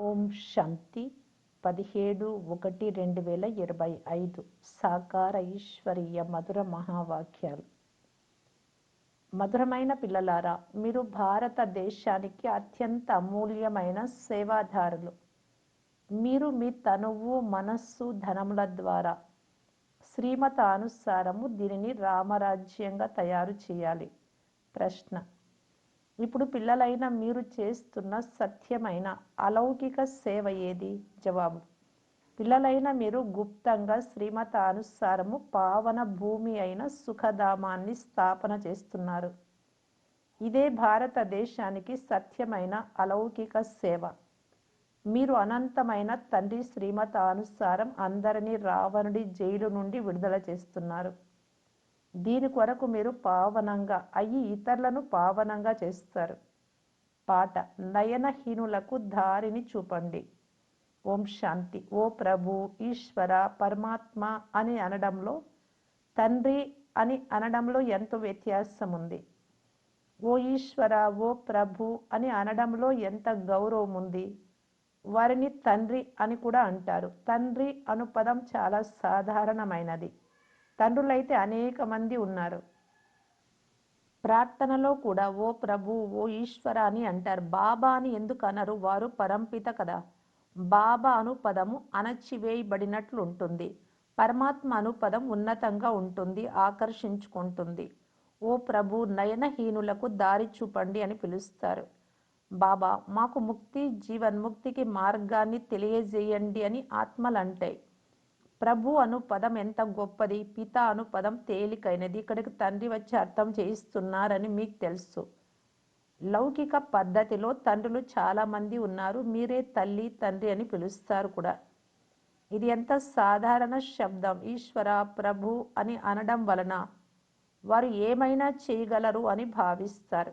ఓం శాంతి పదిహేడు ఒకటి రెండు వేల ఇరవై ఐదు సాకార ఈశ్వరీయ మధుర మహావాక్యాలు. మధురమైన పిల్లలారా మీరు భారతదేశానికి అత్యంత అమూల్యమైన సేవాదారులు. మీరు మీ తనువు మనస్సు ధనముల ద్వారా శ్రీమతానుసారము దీనిని రామరాజ్యంగా తయారు చేయాలి. ప్రశ్న ఇప్పుడు పిల్లలైన మీరు చేస్తున్న సత్యమైన అలౌకిక సేవ ఏది? జవాబు. పిల్లలైన మీరు గుప్తంగా శ్రీమతానుసారము పావన భూమి అయిన సుఖధామాన్ని స్థాపన చేస్తున్నారు. ఇదే భారతదేశానికి సత్యమైన అలౌకిక సేవ. మీరు అనంతమైన తండ్రి శ్రీమతానుసారం అందరినీ రావణుడి జైలు నుండి విడుదల చేస్తున్నారు. దీని కొరకు మీరు పావనంగా అయ్యి ఇతరులను పావనంగా చేస్తారు. పాట నయనహీనులకు దారిని చూపండి. ఓం శాంతి. ఓ ప్రభు ఈశ్వర పరమాత్మ అని అనడంలో తండ్రి అని అనడంలో ఎంతో వ్యత్యాసం ఉంది ఓ ఈశ్వర ఓ ప్రభు అని అనడంలో ఎంత గౌరవం ఉంది వారిని తండ్రి అని కూడా అంటారు. తండ్రి అను పదం చాలా సాధారణమైనది. తండ్రులైతే అనేక మంది ఉన్నారు. ప్రార్థనలో కూడా ఓ ప్రభు ఓ ఈశ్వర అని అంటారు. బాబా అని ఎందుకు అనరు? వారు పరంపిత కదా. బాబా అనుపదము అణచివేయబడినట్లు ఉంటుంది. పరమాత్మ అనుపదం ఉన్నతంగా ఉంటుంది ఆకర్షించుకుంటుంది. ఓ ప్రభు నయనహీనులకు దారి చూపండి అని పిలుస్తారు. బాబా మాకు ముక్తి జీవన్ముక్తికి మార్గాన్ని తెలియజేయండి అని ఆత్మలంటాయి. ప్రభు అను పదం ఎంత గొప్పది పిత అను పదం తేలికైనది. ఇక్కడికి తండ్రి వచ్చి అర్థం చేయిస్తున్నారని మీకు తెలుసు. లౌకిక పద్ధతిలో తండ్రులు చాలామంది ఉన్నారు. మీరే తల్లి తండ్రి అని పిలుస్తారు కూడా. ఇది ఎంత సాధారణ శబ్దం. ఈశ్వర ప్రభు అని అనడం వలన వారు ఏమైనా చేయగలరు అని భావిస్తారు.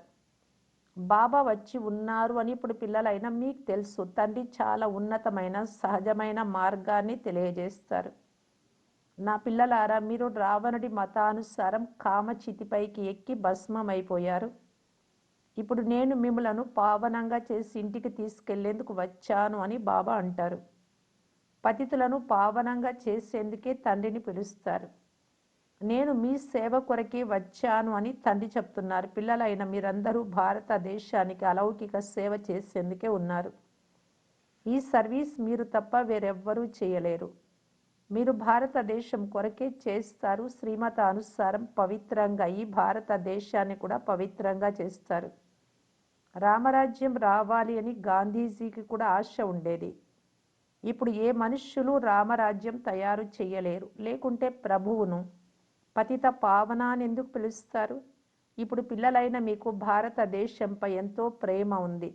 బాబా వచ్చి ఉన్నారు అని ఇప్పుడు పిల్లలైనా మీకు తెలుసు. తండ్రి చాలా ఉన్నతమైన సహజమైన మార్గాన్ని తెలియజేస్తారు. నా పిల్లలారా మీరు రావణుడి మతానుసారం కామచితిపైకి ఎక్కి భస్మమైపోయారు. ఇప్పుడు నేను మిమ్మలను పావనంగా చేసి ఇంటికి తీసుకెళ్ళేందుకు వచ్చాను అని బాబా అంటారు. పతితులను పావనంగా చేసేందుకే తండ్రిని పిలుస్తారు. నేను మీ సేవ కొరకే వచ్చాను అని తండ్రి చెప్తున్నారు. పిల్లలైన మీరందరూ భారతదేశానికి అలౌకిక సేవ చేసేందుకే ఉన్నారు. ఈ సర్వీస్ మీరు తప్ప వేరెవ్వరూ చేయలేరు. మీరు భారతదేశం కొరకే చేస్తారు. శ్రీమత అనుసారం పవిత్రంగా ఈ భారతదేశాన్ని కూడా పవిత్రంగా చేస్తారు. రామరాజ్యం రావాలి అని గాంధీజీకి కూడా ఆశ ఉండేది. ఇప్పుడు ఏ మనుష్యులు రామరాజ్యం తయారు చేయలేరు. లేకుంటే ప్రభువును పతిత పావనాన్ని ఎందుకు పిలుస్తారు? ఇప్పుడు పిల్లలైన మీకు భారతదేశంపై ఎంతో ప్రేమ ఉంది.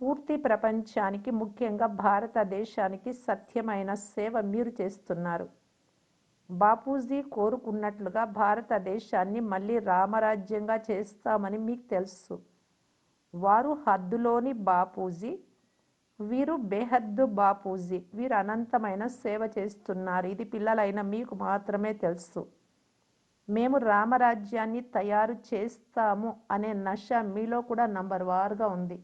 పూర్తి ప్రపంచానికి ముఖ్యంగా భారతదేశానికి సత్యమైన సేవ మీరు చేస్తున్నారు. బాపూజీ కోరుకున్నట్లుగా భారతదేశాన్ని మళ్ళీ రామరాజ్యంగా చేస్తామని మీకు తెలుసు. వారు హద్దులోని బాపూజీ వీరు బేహద్దు బాపూజీ వీరు అనంతమైన సేవ చేస్తున్నారు. ఇది పిల్లలైన మీకు మాత్రమే తెలుసు. మేము రామరాజ్యాన్ని తయారు చేస్తాము అనే నష మీలో కూడా నంబర్ వారుగా ఉంది.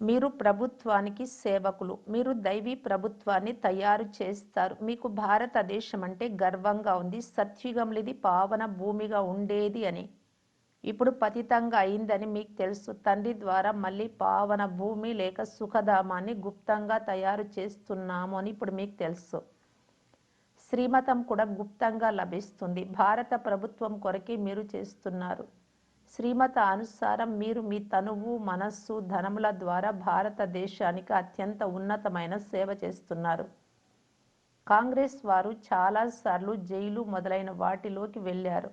మీరు ప్రభుత్వానికి సేవకులు. మీరు దైవీ ప్రభుత్వాన్ని తయారు చేస్తారు. మీకు భారతదేశం అంటే గర్వంగా ఉంది. సత్యుగంలో ఇది పావన భూమిగా ఉండేది అని. ఇప్పుడు పతితంగా అయిందని మీకు తెలుసు. తండ్రి ద్వారా మళ్ళీ పావన భూమి లేక సుఖధామాన్ని గుప్తంగా తయారు చేస్తున్నాము అని ఇప్పుడు మీకు తెలుసు. శ్రీమతం కూడా గుప్తంగా లభిస్తుంది. భారత ప్రభుత్వం కొరకే మీరు చేస్తున్నారు. శ్రీమత అనుసారం మీరు మీ తనువు మనస్సు ధనముల ద్వారా భారతదేశానికి అత్యంత ఉన్నతమైన సేవ చేస్తున్నారు. కాంగ్రెస్ వారు చాలాసార్లు జైలు మొదలైన వాటిలోకి వెళ్ళారు.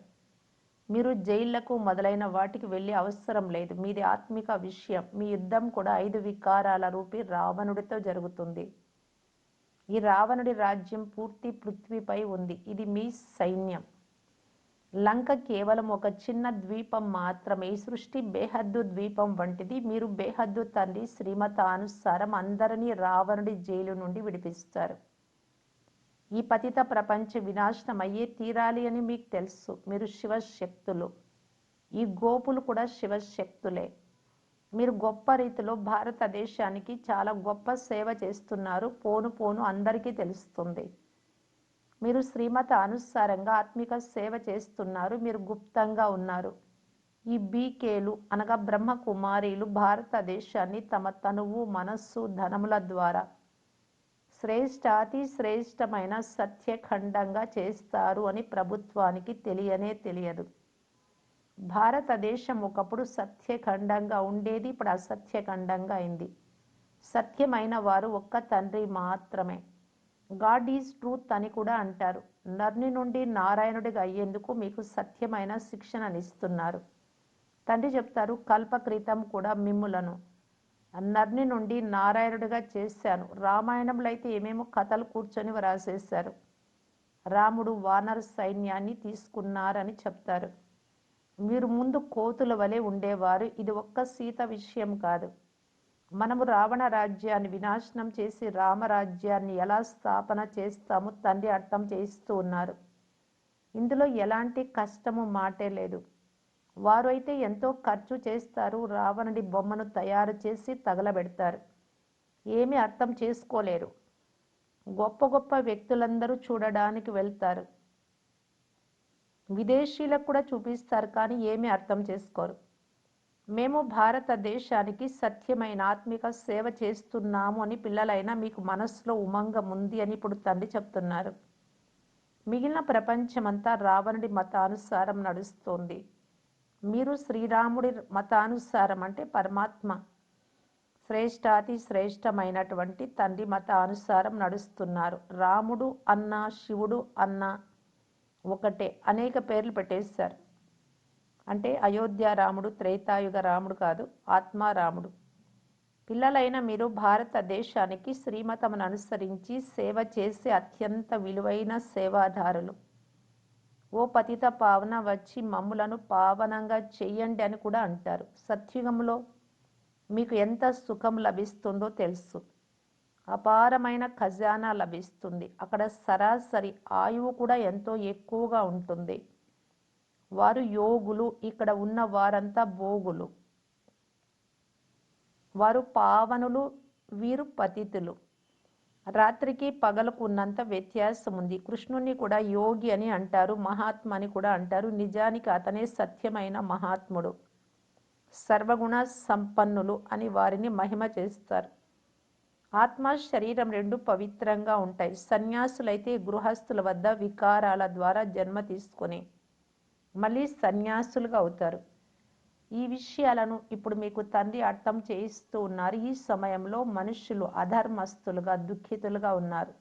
మీరు జైళ్ళకు మొదలైన వాటికి వెళ్ళే అవసరం లేదు. మీది ఆత్మిక విషయం. మీ యుద్ధం కూడా ఐదు వికారాల రూపి రావణుడితో జరుగుతుంది. ఈ రావణుడి రాజ్యం పూర్తి పృథ్వీపై ఉంది. ఇది మీ సైన్యం. లంక కేవలం ఒక చిన్న ద్వీపం మాత్రమే. ఈ సృష్టి బేహద్దు ద్వీపం వంటిది. మీరు బేహద్దు తండ్రి శ్రీమతానుసారం అందరినీ రావణుడి జైలు నుండి విడిపిస్తారు. ఈ పతిత ప్రపంచ వినాశనం అయ్యే తీరాలి అని మీకు తెలుసు. మీరు శివశక్తులు. ఈ గోపులు కూడా శివశక్తులే. మీరు గొప్ప రీతిలో భారతదేశానికి చాలా గొప్ప సేవ చేస్తున్నారు. పోను పోను అందరికీ తెలుస్తుంది. మీరు శ్రీమత అనుసారంగా ఆత్మిక సేవ చేస్తున్నారు. మీరు గుప్తంగా ఉన్నారు. ఈ బీకేలు అనగా బ్రహ్మ కుమారీలు భారతదేశాన్ని తమ తనువు మనస్సు ధనముల ద్వారా శ్రేష్ట అతి శ్రేష్టమైన సత్యఖండంగా చేస్తారు అని ప్రభుత్వానికి తెలియనే తెలియదు. భారతదేశం ఒకప్పుడు సత్యఖండంగా ఉండేది ఇప్పుడు అసత్యఖండంగా అయింది. సత్యమైన వారు ఒక్క తండ్రి మాత్రమే. గాడ్ ఈజ్ ట్రూత్ అని కూడా అంటారు. నర్ని నుండి నారాయణుడిగా అయ్యేందుకు మీకు సత్యమైన శిక్షణనిస్తున్నారు. తండ్రి చెప్తారు కల్పక్రితం కూడా మిమ్ములను. నర్ని నుండి నారాయణుడిగా చేశాను. రామాయణంలో అయితే ఏమేమో కథలు కూర్చొని రాసేశారు రాముడు వానర సైన్యాన్ని తీసుకున్నారని చెప్తారు. మీరు ముందు కోతుల వలె ఉండేవారు. ఇది ఒక్క సీత విషయం కాదు. మనము రావణ రాజ్యాన్ని వినాశనం చేసి రామరాజ్యాన్ని ఎలా స్థాపన చేస్తామో తండ్రి అర్థం చేస్తూ ఉన్నారు. ఇందులో ఎలాంటి కష్టము మాటే లేదు. వారు అయితే ఎంతో ఖర్చు చేస్తారు. రావణుడి బొమ్మను తయారు చేసి తగలబెడతారు. ఏమీ అర్థం చేసుకోలేరు. గొప్ప గొప్ప వ్యక్తులందరూ చూడడానికి వెళ్తారు. విదేశీలకు కూడా చూపిస్తారు కానీ ఏమీ అర్థం చేసుకోరు. మేము భారతదేశానికి సత్యమైన ఆత్మిక సేవ చేస్తున్నాము అని పిల్లలైనా మీకు మనసులో ఉమంగం ఉంది అని ఇప్పుడు తండ్రి చెప్తున్నారు. మిగిలిన ప్రపంచమంతా రావణుడి మతానుసారం నడుస్తోంది. మీరు శ్రీరాముడి మతానుసారం అంటే పరమాత్మ శ్రేష్టాతి శ్రేష్టమైనటువంటి తండ్రి మతానుసారం నడుస్తున్నారు. రాముడు అన్న శివుడు అన్న ఒకటే. అనేక పేర్లు పెట్టేశారు. అంటే అయోధ్య రాముడు త్రేతాయుగ రాముడు కాదు ఆత్మారాముడు పిల్లలైన మీరు భారతదేశానికి శ్రీమతమును అనుసరించి సేవ చేసే అత్యంత విలువైన సేవాదారులు. ఓ పతిత పావన వచ్చి మమ్ములను పావనంగా చెయ్యండి అని కూడా అంటారు. సత్యుగంలో మీకు ఎంత సుఖం లభిస్తుందో తెలుసు. అపారమైన ఖజానా లభిస్తుంది. అక్కడ సరాసరి ఆయువు కూడా ఎంతో ఎక్కువగా ఉంటుంది. వారు యోగులు ఇక్కడ ఉన్న వారంతా భోగులు. వారు పావనులు వీరు పతితులు. రాత్రికి పగలకు ఉన్నంత వ్యత్యాసం ఉంది కృష్ణుణ్ణి కూడా యోగి అని అంటారు మహాత్మ అని కూడా అంటారు. నిజానికి అతనే సత్యమైన మహాత్ముడు. సర్వగుణ సంపన్నులు అని వారిని మహిమ చేస్తారు. ఆత్మ శరీరం రెండు పవిత్రంగా ఉంటాయి. సన్యాసులైతే గృహస్థుల వద్ద వికారాల ద్వారా జన్మ తీసుకొని మళ్ళీ సన్యాసులుగా అవుతారు. ఈ విషయాలను ఇప్పుడు మీకు తండ్రి అర్థం చేయిస్తూ ఉన్నారు. ఈ సమయంలో మనుషులు అధర్మస్తులుగా దుఃఖితులుగా ఉన్నారు.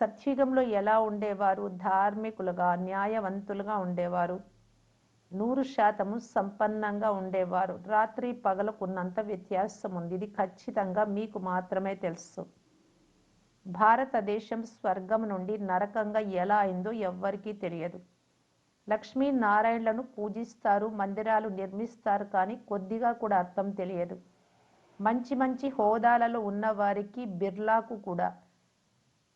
సత్యుగంలో ఎలా ఉండేవారు? ధార్మికులుగా న్యాయవంతులుగా ఉండేవారు? నూరు శాతము సంపన్నంగా ఉండేవారు. రాత్రి పగలకున్నంత వ్యత్యాసం ఉంది ఇది ఖచ్చితంగా మీకు మాత్రమే తెలుసు. భారతదేశం స్వర్గం నుండి నరకంగా ఎలా అయిందో ఎవ్వరికీ తెలియదు. లక్ష్మీ నారాయణలను పూజిస్తారు మందిరాలు నిర్మిస్తారు కానీ కొద్దిగా కూడా అర్థం తెలియదు. మంచి మంచి హోదాలలో ఉన్నవారికి బిర్లాకు కూడా.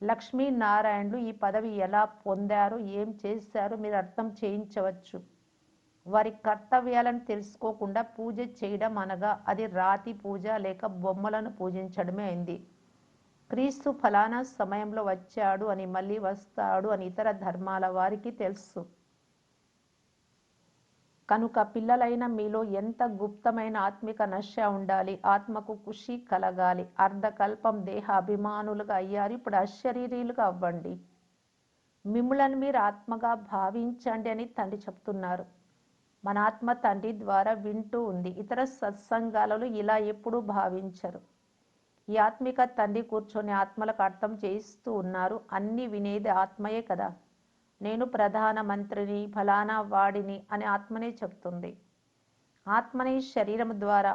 లక్ష్మీ నారాయణలు ఈ పదవి ఎలా పొందారు ఏం చేశారు మీరు అర్థం చేయించవచ్చు. వారి కర్తవ్యాలను తెలుసుకోకుండా పూజ చేయడం అనగా అది రాతి పూజ లేక బొమ్మలను పూజించడమే అయింది. క్రీస్తు ఫలానా సమయంలో వచ్చాడు అని మళ్ళీ వస్తాడు అని ఇతర ధర్మాల వారికి తెలుసు. కనుక పిల్లలైన మీలో ఎంత గుప్తమైన ఆత్మిక నశ ఉండాలి ఆత్మకు ఖుషి కలగాలి అర్ధకల్పం దేహ అభిమానులుగా అయ్యారు ఇప్పుడు అశరీరీలుగా అవ్వండి. మిమ్మలను మీరు ఆత్మగా భావించండి అని తండ్రి చెప్తున్నారు. మన ఆత్మ తండ్రి ద్వారా వింటూ ఉంది. ఇతర సత్సంగాలలో ఇలా ఎప్పుడూ భావించరు. ఈ ఆత్మిక తండ్రి కూర్చొని ఆత్మలకు అర్థం చేయిస్తూ ఉన్నారు. అన్ని వినేది ఆత్మయే కదా. నేను ప్రధానమంత్రిని ఫలానా వాడిని అని ఆత్మనే చెప్తుంది. ఆత్మని శరీరం ద్వారా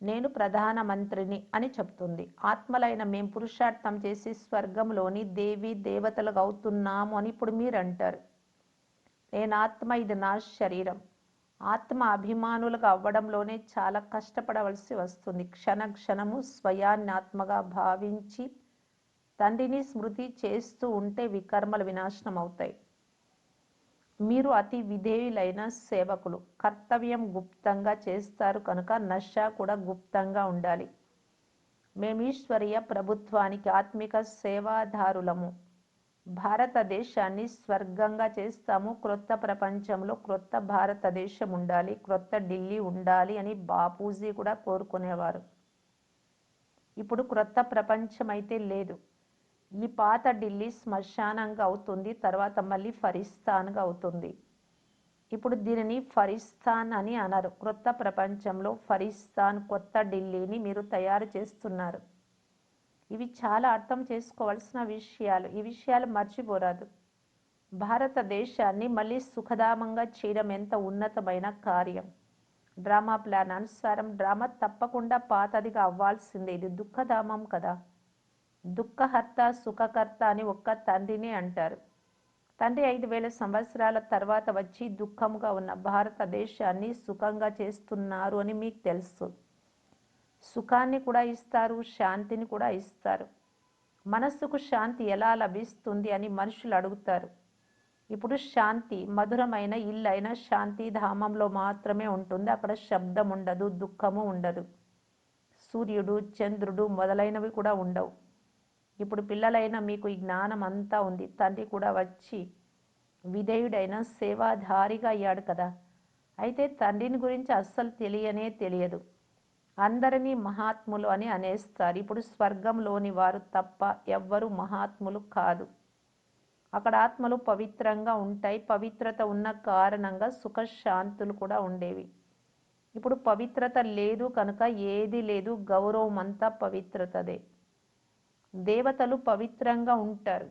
నేను ప్రధానమంత్రిని అని చెప్తుంది. ఆత్మలైన మేము పురుషార్థం చేసి స్వర్గంలోని దేవి దేవతలకు అవుతున్నాము అని ఇప్పుడు మీరు అంటారు నేనాత్మ ఇది నా శరీరం. ఆత్మ అభిమానులుగా అవ్వడంలోనే చాలా కష్టపడవలసి వస్తుంది. క్షణ క్షణము స్వయాన్నాత్మగా భావించి తండ్రిని స్మృతి చేస్తూ ఉంటే వికర్మలు వినాశనం అవుతాయి మీరు అతి విధేయులైన సేవకులు. కర్తవ్యం గుప్తంగా చేస్తారు కనుక నష కూడా గుప్తంగా ఉండాలి. మేము ఈశ్వరీయ ప్రభుత్వానికి ఆత్మిక సేవాదారులము. భారతదేశాన్ని స్వర్గంగా చేస్తాము. క్రొత్త ప్రపంచంలో క్రొత్త భారతదేశం ఉండాలి. క్రొత్త ఢిల్లీ ఉండాలి అని బాపూజీ కూడా కోరుకునేవారు. ఇప్పుడు క్రొత్త ప్రపంచం అయితే లేదు. ఈ పాత ఢిల్లీ శ్మశానంగా అవుతుంది. తర్వాత మళ్ళీ ఫరిస్తాన్గా అవుతుంది. ఇప్పుడు దీనిని ఫరిస్తాన్ అని అనరు. క్రొత్త ప్రపంచంలో ఫరిస్తాన్ కొత్త ఢిల్లీని మీరు తయారు చేస్తున్నారు. ఇవి చాలా అర్థం చేసుకోవాల్సిన విషయాలు. ఈ విషయాలు మర్చిపోరాదు. భారతదేశాన్ని మళ్ళీ సుఖధామంగా చేయడం ఎంత ఉన్నతమైన కార్యం? డ్రామా ప్లాన్ అనుసారం డ్రామా తప్పకుండా పాతదిగా అవ్వాల్సిందే. ఇది దుఃఖధామం కదా. దుఃఖహర్త సుఖకర్త అని ఒక్క తండ్రిని అంటారు. తండ్రి ఐదు వేల సంవత్సరాల తర్వాత వచ్చి దుఃఖంగా ఉన్న భారతదేశాన్ని సుఖంగా చేస్తున్నారు అని మీకు తెలుసు. సుఖాన్ని కూడా ఇస్తారు శాంతిని కూడా ఇస్తారు. మనస్సుకు శాంతి ఎలా లభిస్తుంది అని మనుషులు అడుగుతారు. ఇప్పుడు శాంతి మధురమైన ఇల్లు అయిన శాంతి ధామంలో మాత్రమే ఉంటుంది. అక్కడ శబ్దం ఉండదు దుఃఖము ఉండదు. సూర్యుడు చంద్రుడు మొదలైనవి కూడా ఉండవు. ఇప్పుడు పిల్లలైన మీకు ఈ జ్ఞానం అంతా ఉంది. తండ్రి కూడా వచ్చి విధేయుడైన సేవాధారిగా అయ్యాడు కదా. అయితే తండ్రిని గురించి అస్సలు తెలియనే తెలియదు. అందరినీ మహాత్ములు అని అనేస్తారు. ఇప్పుడు స్వర్గంలోని వారు తప్ప ఎవ్వరు మహాత్ములు కాదు. అక్కడ ఆత్మలు పవిత్రంగా ఉంటాయి. పవిత్రత ఉన్న కారణంగా సుఖశాంతులు కూడా ఉండేవి. ఇప్పుడు పవిత్రత లేదు కనుక ఏది లేదు. గౌరవం అంతా పవిత్రతదే. దేవతలు పవిత్రంగా ఉంటారు.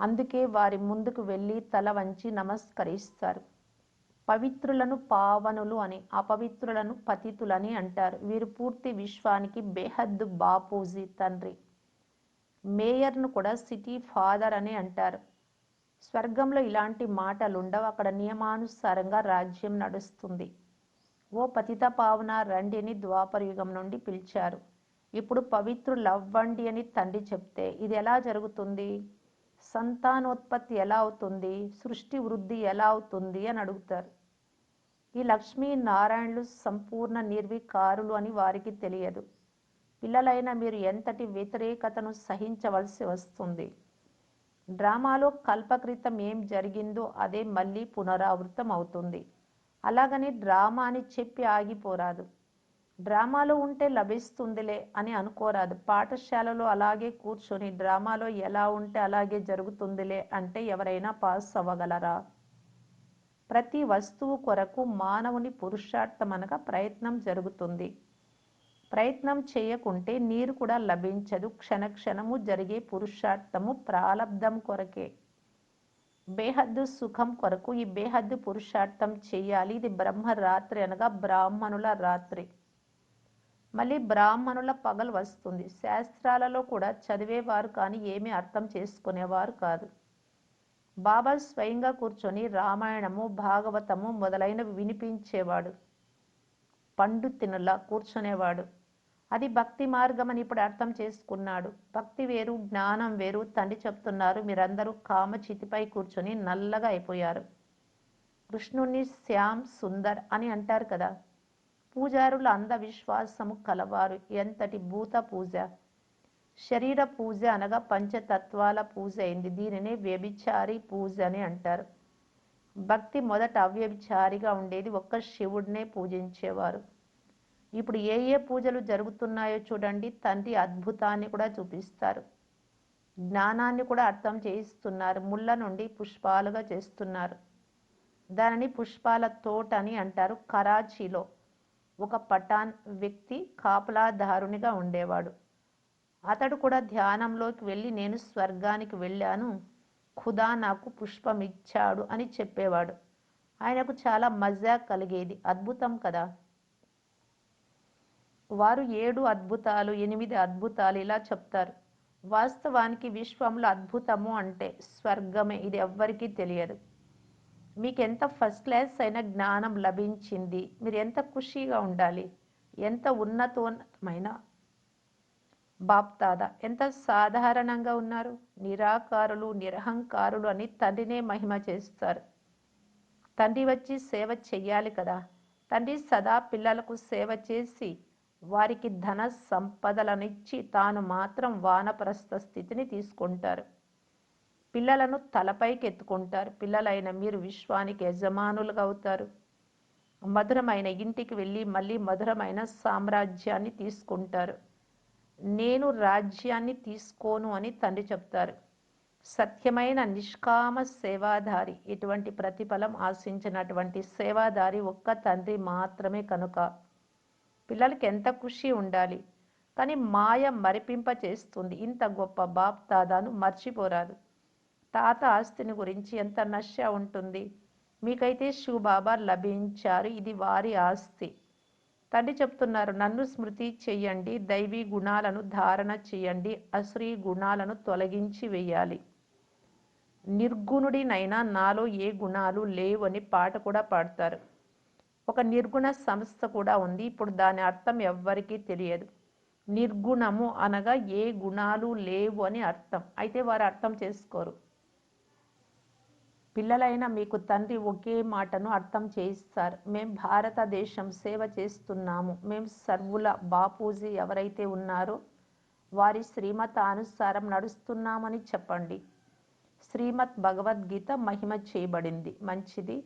అందుకే వారి ముందుకు వెళ్ళి తల వంచి నమస్కరిస్తారు. పవిత్రులను పావనులు అని అపవిత్రులను పతితులని అంటారు. వీరు పూర్తి విశ్వానికి బేహద్దు బాపూజీ తండ్రి. మేయర్ను కూడా సిటీ ఫాదర్ అని అంటారు. స్వర్గంలో ఇలాంటి మాటలు ఉండవు అక్కడ నియమానుసారంగా రాజ్యం నడుస్తుంది. ఓ పతిత పావన రండి అని ద్వాపర యుగం నుండి పిలిచారు. ఇప్పుడు పవిత్రులవ్వండి అని తండ్రి చెప్తే ఇది ఎలా జరుగుతుంది? సంతానోత్పత్తి ఎలా అవుతుంది? సృష్టి వృద్ధి ఎలా అవుతుంది? అని అడుగుతారు. ఈ లక్ష్మీ నారాయణులు సంపూర్ణ నిర్వికారులు అని వారికి తెలియదు. పిల్లలైన మీరు ఎంతటి వ్యతిరేకతను సహించవలసి వస్తుంది? డ్రామాలో కల్పకృతం ఏం జరిగిందో అదే మళ్ళీ పునరావృతం అవుతుంది అలాగని డ్రామా అని చెప్పి ఆగిపోరాదు. డ్రామాలో ఉంటే లభిస్తుందిలే అని అనుకోరాదు. పాఠశాలలో అలాగే కూర్చొని డ్రామాలో ఎలా ఉంటే అలాగే జరుగుతుందిలే అంటే ఎవరైనా పాస్ అవ్వగలరా? ప్రతి వస్తువు కొరకు మానవుని పురుషార్థం అనగా ప్రయత్నం జరుగుతుంది. ప్రయత్నం చేయకుంటే నీరు కూడా లభించదు. క్షణక్షణము జరిగే పురుషార్థము ప్రాలబ్ధం కొరకే. బేహద్దు సుఖం కొరకు ఈ బేహద్దు పురుషార్థం చేయాలి. ఇది బ్రహ్మ రాత్రి అనగా బ్రాహ్మణుల రాత్రి. మళ్ళీ బ్రాహ్మణుల పగలు వస్తుంది. శాస్త్రాలలో కూడా చదివేవారు కానీ ఏమీ అర్థం చేసుకునేవారు కాదు. బాబా స్వయంగా కూర్చొని రామాయణము భాగవతము మొదలైనవి వినిపించేవాడు. పండు తినలా కూర్చునేవాడు. అది భక్తి మార్గం అని ఇప్పుడు అర్థం చేసుకున్నాడు. భక్తి వేరు జ్ఞానం వేరు తండ్రి చెప్తున్నారు. మీరందరూ కామచితిపై కూర్చొని నల్లగా అయిపోయారు. కృష్ణుణ్ణి శ్యామ్ సుందర్ అని అంటారు కదా. పూజారుల అంధవిశ్వాసము కలవారు. ఎంతటి భూత పూజ? శరీర పూజ అనగా పంచతత్వాల పూజ అయింది. దీనినే వ్యభిచారి పూజ అని అంటారు. భక్తి మొదట అవ్యభిచారిగా ఉండేది ఒక్క శివుడినే పూజించేవారు. ఇప్పుడు ఏ ఏ పూజలు జరుగుతున్నాయో చూడండి. తండ్రి అద్భుతాన్ని కూడా చూపిస్తారు. జ్ఞానాన్ని కూడా అర్థం చేయిస్తున్నారు. ముళ్ళ నుండి పుష్పాలుగా చేస్తున్నారు. దానిని పుష్పాల తోట అని అంటారు. కరాచీలో. ఒక పఠాన్ వ్యక్తి కాపలాదారునిగా ఉండేవాడు. అతడు కూడా ధ్యానంలోకి వెళ్ళి నేను స్వర్గానికి వెళ్ళాను ఖుదా నాకు పుష్పం ఇచ్చాడు అని చెప్పేవాడు. ఆయనకు చాలా మజా కలిగేది. అద్భుతం కదా! వారు ఏడు అద్భుతాలు ఎనిమిది అద్భుతాలు ఇలా చెప్తారు. వాస్తవానికి విశ్వంలో అద్భుతము అంటే స్వర్గమే ఇది ఎవ్వరికీ తెలియదు. మీకు ఎంత ఫస్ట్ క్లాస్ అయిన జ్ఞానం లభించింది. మీరు ఎంత ఖుషీగా ఉండాలి. ఎంత ఉన్నతోన్నతమైన బాప్తాద ఎంత సాధారణంగా ఉన్నారు. నిరాకారులు నిరహంకారులు అని తండ్రినే మహిమ చేస్తారు. తండ్రి వచ్చి సేవ చెయ్యాలి కదా. తండ్రి సదా పిల్లలకు సేవ చేసి వారికి ధన సంపదలనిచ్చి తాను మాత్రం వానప్రస్థ స్థితిని తీసుకుంటారు. పిల్లలను తలపైకి ఎత్తుకుంటారు పిల్లలైన మీరు విశ్వానికి యజమానులుగా అవుతారు మధురమైన ఇంటికి వెళ్ళి మళ్ళీ మధురమైన సామ్రాజ్యాన్ని తీసుకుంటారు. నేను రాజ్యాన్ని తీసుకోను అని తండ్రి చెప్తారు. సత్యమైన నిష్కామ సేవాధారి ఇటువంటి ప్రతిఫలం ఆశించినటువంటి సేవాదారి ఒక్క తండ్రి మాత్రమే కనుక. పిల్లలకి ఎంత ఖుషి ఉండాలి? కానీ మాయ మరిపింప చేస్తుంది ఇంత గొప్ప బాప్ తాదాను మర్చిపోరాదు. తాత ఆస్తిని గురించి ఎంత నశ ఉంటుంది? మీకైతే శివబాబా లభించారు. ఇది వారి ఆస్తి. తండ్రి చెప్తున్నారు నన్ను స్మృతి చెయ్యండి దైవీ గుణాలను ధారణ చేయండి అశ్రీ గుణాలను తొలగించి వేయాలి నిర్గుణుడినైనా నాలో ఏ గుణాలు లేవు అని పాట కూడా పాడతారు. ఒక నిర్గుణ సంస్థ కూడా ఉంది. ఇప్పుడు దాని అర్థం ఎవ్వరికీ తెలియదు. నిర్గుణము అనగా ఏ గుణాలు లేవు అని అర్థం. అయితే వారు అర్థం చేసుకోరు. పిల్లలైన మీకు తండ్రి ఒకే మాటను అర్థం చేయిస్తారు. మేము భారతదేశం సేవ చేస్తున్నాము. మేము సర్వుల బాపూజీ ఎవరైతే ఉన్నారో వారి శ్రీమత అనుసారం నడుస్తున్నామని చెప్పండి. శ్రీమద్ భగవద్గీత మహిమ చేయబడింది. మంచిది.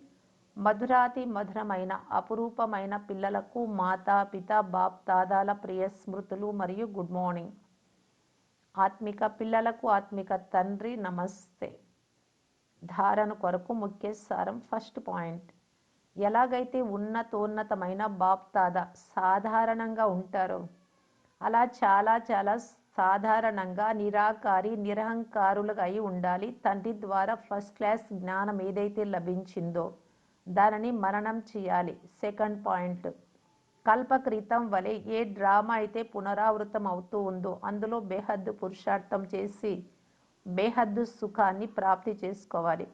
మధురాతి మధురమైన అపురూపమైన పిల్లలకు మాతా పిత బాప్ దాదాల ప్రియ స్మృతులు మరియు గుడ్ మార్నింగ్. ఆత్మిక పిల్లలకు ఆత్మిక తండ్రి నమస్తే. ధారణ కొరకు ముఖ్య సారం ఫస్ట్ పాయింట్. ఎలాగైతే ఉన్నతోన్నతమైన బాప్ సాధారణంగా ఉంటారో అలా చాలా చాలా సాధారణంగా నిరాకారి నిరహంకారులుగా అయి ఉండాలి. తండ్రి ద్వారా ఫస్ట్ క్లాస్ జ్ఞానం ఏదైతే లభించిందో దానిని మననం చేయాలి. Second point. కల్పక్రితం వలె ఏ డ్రామా అయితే పునరావృతం అవుతూ ఉందో అందులో బేహద్దు పురుషార్థం చేసి బేహద్దు సుఖాన్ని ప్రాప్తి చేసుకోవాలి.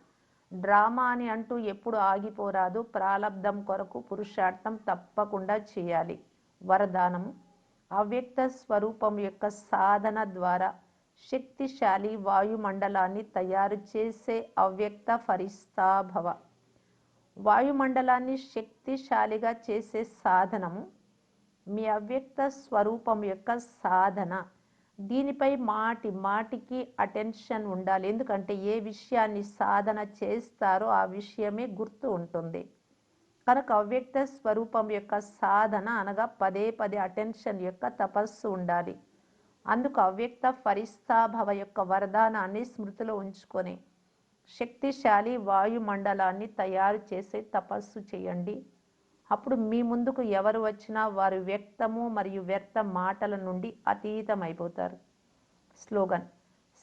డ్రామా అని అంటూ ఎప్పుడు ఆగిపోరాదు. ప్రాలబ్ధం కొరకు పురుషార్థం తప్పకుండా చేయాలి. వరదానము అవ్యక్త స్వరూపం యొక్క సాధన ద్వారా శక్తిశాలి వాయుమండలాన్ని తయారు చేసే అవ్యక్త ఫరిస్తాభవ వాయుమండలాన్ని శక్తిశాలిగా చేసే సాధనము మీ అవ్యక్త స్వరూపం యొక్క సాధన. దీనిపై మాటి మాటికి అటెన్షన్ ఉండాలి. ఎందుకంటే ఏ విషయాన్ని సాధన చేస్తారో ఆ విషయమే గుర్తు ఉంటుంది. కనుక అవ్యక్త స్వరూపం యొక్క సాధన అనగా పదే పదే అటెన్షన్ యొక్క తపస్సు ఉండాలి. అందుకు అవ్యక్త ఫరిస్తాభవ యొక్క వరదానాన్ని స్మృతిలో ఉంచుకొని శక్తిశాలి వాయుమండలాన్ని తయారు చేసే తపస్సు చేయండి. అప్పుడు మీ ముందుకు ఎవరు వచ్చినా వారు వ్యక్తము మరియు వ్యర్థ మాటల నుండి అతీతమైపోతారు. స్లోగన్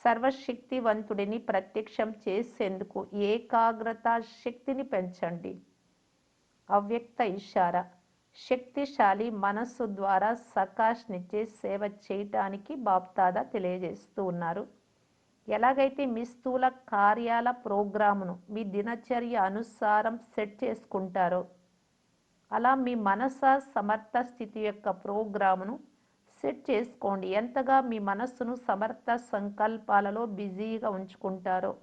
సర్వశక్తివంతుడిని ప్రత్యక్షం చేసేందుకు ఏకాగ్రత శక్తిని పెంచండి. అవ్యక్త ఇషారా శక్తిశాలి మనస్సు ద్వారా సకాష్నిచ్చే సేవ చేయటానికి బాప్తాదా తెలియజేస్తూ ఉన్నారు. ఎలాగైతే మీ స్థూల కార్యాల ప్రోగ్రామును మీ దినచర్య అనుసారం సెట్ చేసుకుంటారో అలా మీ మనస సమర్థ స్థితి యొక్క ప్రోగ్రామ్ను సెట్ చేసుకోండి. ఎంతగా మీ మనస్సును సమర్థ సంకల్పాలలో బిజీగా ఉంచుకుంటారో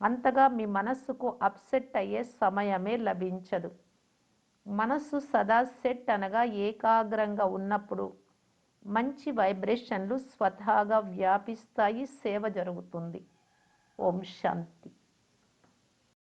అంతగా మీ మనస్సుకు అప్సెట్ అయ్యే సమయమే లభించదు. మనస్సు సదా సెట్ అనగా ఏకాగ్రంగా ఉన్నప్పుడు మంచి వైబ్రేషన్లు స్వతహాగా వ్యాపిస్తాయి సేవ జరుగుతుంది. ఓం శాంతి.